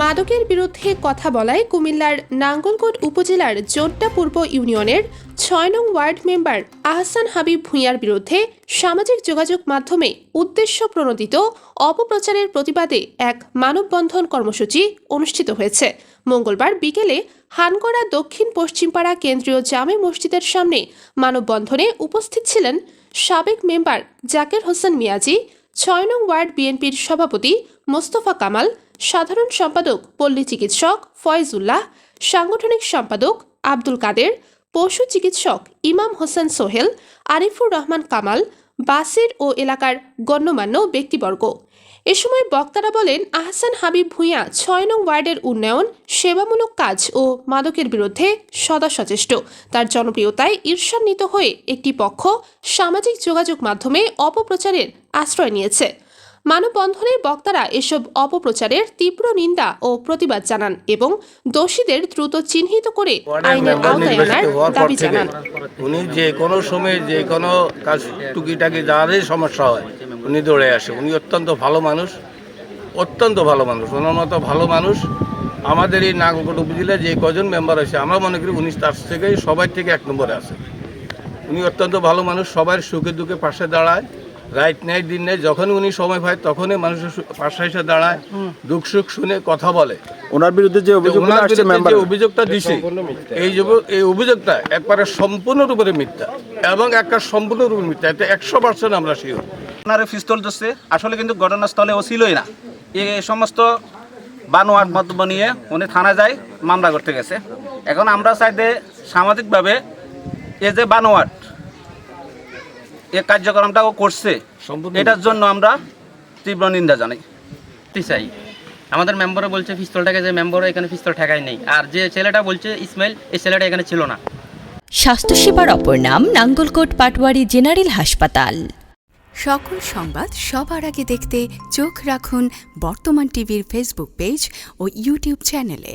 মাদকের বিরুদ্ধে কথা বলায় কুমিল্লার নাঙ্গলকোট উপজেলার জোড্ডা পূর্ব ইউনিয়নের ছয় নং ওয়ার্ড মেম্বার আহসান হাবিব ভূঁইয়ার বিরুদ্ধে সামাজিক যোগাযোগ মাধ্যমে উদ্দেশ্য প্রণোদিত অপপ্রচারের প্রতিবাদে এক মানববন্ধন কর্মসূচি অনুষ্ঠিত হয়েছে। মঙ্গলবার বিকেলে হানগড়া দক্ষিণ পশ্চিমপাড়া কেন্দ্রীয় জামে মসজিদের সামনে মানববন্ধনে উপস্থিত ছিলেন সাবেক মেম্বার জাকের হোসেন মিয়াজি ছয় নং ওয়ার্ড বিএনপির সভাপতি মোস্তফা কামাল, সাধারণ সম্পাদক, পল্লী চিকিৎসক ফয়জুল্লাহ, সাংগঠনিক সম্পাদক আব্দুল কাদের, পশু চিকিৎসক ইমাম হোসেন সোহেল, আরিফুর রহমান কামাল বাসির ও এলাকার গণ্যমান্য ব্যক্তিবর্গ। এ সময় বক্তারা বলেন, আহসান হাবিব ভূঁইয়া ছয় নং ওয়ার্ডের উন্নয়ন, সেবামূলক কাজ ও মাদকের বিরুদ্ধে সদা সচেষ্ট তার জনপ্রিয়তায় ঈর্ষান্বিত হয়ে একটি পক্ষ সামাজিক যোগাযোগ মাধ্যমে অপপ্রচারের আশ্রয় নিয়েছে। মানববন্ধনে বক্তারা এসব অপপ্রচারের তীব্র নিন্দা ও প্রতিবাদ জানান এবং দোষীদের দ্রুত চিহ্নিত করে আইনের আওতায় আনার দাবি জানান। উনি যে কোনো সময় যে কোনো কাজ টুকিটাকি যারই সমস্যা হয় উনি দৌড়ে আসে। উনি অত্যন্ত ভালো মানুষ অত্যন্ত ভালো মানুষ ওনার মতো ভালো মানুষ আমাদের এই নাগরকোট উপজেলায় যে কজন মেম্বার আছে আমরা মনে করি উনি তার থেকে সবাই থেকে এক নম্বরে আছে। উনি অত্যন্ত ভালো মানুষ সবার সুখে দুঃখে পাশে দাঁড়ায়। রাইট নেই দিন নেই যখন উনি সময় পায় তখনই মানুষের পাশে এসে দাঁড়ায় দুঃখ সুখ শুনে কথা বলে। ওনার বিরুদ্ধে যে অভিযোগ অভিযোগটা দিছে এই যে এই অভিযোগটা একবারে সম্পূর্ণরূপে মিথ্যা এবং একটা সম্পূর্ণরূপে মিথ্যা এটা একশো পার্সেন্ট আমরা শিওর ওনারে পিস্তল ধরছে আসলে কিন্তু ঘটনাস্থলে ও ছিলই না। এই সমস্ত বানোয়াট মন্তব্য নিয়ে উনি থানা যায় মামলা করতে গেছে। এখন আমরা চাই যে সামাজিকভাবে এ যে বানোয়াট এ কার্যক্রমটা ও করছে এটার জন্য আমরা তীব্র নিন্দা জানাই। চাই আমাদের মেম্বারও বলছে পিস্তলটাকে যে মেম্বারও এখানে পিস্তল ঠেকায় নেই। আর যে ছেলেটা বলছে ইসমাইল এই ছেলেটা এখানে ছিল না। স্বাস্থ্যসেবার অপর নাম নাঙ্গলকোট পাটওয়ারি জেনারেল হাসপাতাল। সকল সংবাদ সবার আগে দেখতে চোখ রাখুন বর্তমান টিভির ফেসবুক পেজ ও ইউটিউব চ্যানেলে।